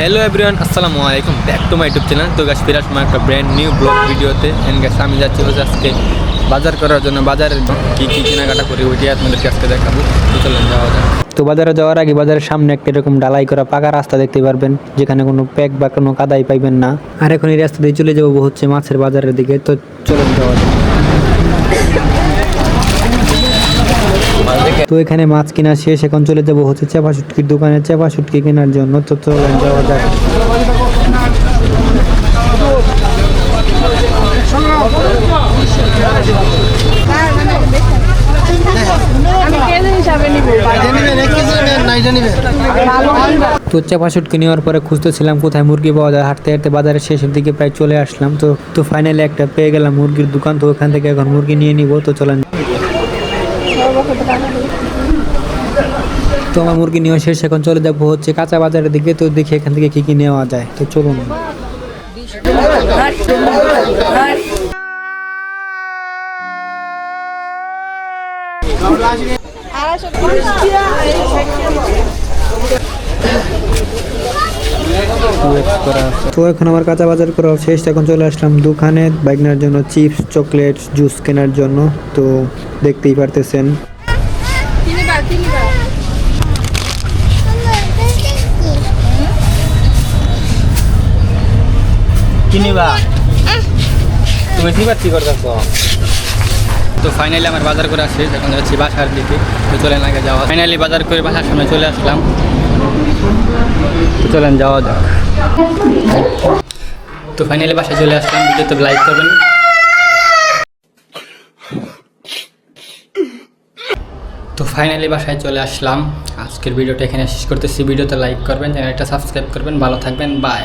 Hello everyone আসসালামু আলাইকুম back to my YouTube channel তো গাছ ফিরাস আমার একটা ব্র্যান্ড নিউ ব্লগ ভিডিওতে এন্ড গাছ আমি যাচ্ছি হচ্ছে আজকে বাজার করার জন্য। বাজারের কী কী কেনাকাটা করি ওইটি আপনাদেরকে আজকে দেখাবো। তো চলেন যাওয়া যাক। তো বাজারে যাওয়ার আগে বাজারের সামনে একটা এরকম ডালাই করা পাকা রাস্তা দেখতে পারবেন, যেখানে কোনো প্যাক বা কোনো কাদাই পাইবেন না। আর এখন এই রাস্তা দিয়ে চলে যাব হচ্ছে মাছের বাজারের দিকে। তো চলুন যাওয়া যাক। তো এখানে মাছ কেনা শেষ, এখন চলে যাব হচ্ছে চেপা শুটকির দোকানে। চেপা শুটকি কেনার জন্য তো চলেন যাওয়া যাক। তো চেপা শুটকি নেওয়ার পরে খুঁজতেছিলাম কোথায় মুরগি পাওয়া যায়। হাঁটতে হাঁটতে বাজারের শেষের দিকে প্রায় চলে আসলাম। তো তো ফাইনালি একটা পেয়ে গেলাম মুরগির দোকান। তো ওখান থেকে এখন মুরগি নিয়ে নিব। তো চলেন। তো আমার মুরগি নেওয়া শেষ, এখন চলে যাব হচ্ছে কাঁচা বাজারের দিকে। তো দেখি এখান থেকে কি কি নেওয়া যায়। তো চলুন। তো এখন আমার কাঁচা বাজার করা শেষ, এখন চলে আসলাম দোকানে। বাইক নেওয়ার জন্য চিপস চকলেট জুস কেনার জন্য। তো দেখতেই পারতেছেন। কিনিবা? তুমি কি করতেছ তো ফাইনালি আমার বাজার করে আসছে এখন যাচ্ছি বাসার দিকে তো চলেন আগে যাওয়া ফাইনালি বাজার করে বাসার সামনে চলে আসলাম। তো চলেন যাওয়া যাক তো ফাইনালি বাসায় চলে আসলাম ভিডিওতে লাইক করবেন তো ফাইনালি বাসায় চলে আসলাম। আজকের ভিডিওটা এখানে শেষ করতেছি। ভিডিওতে লাইক করবেন চ্যানেলটা সাবস্ক্রাইব করবেন। ভালো থাকবেন। বাই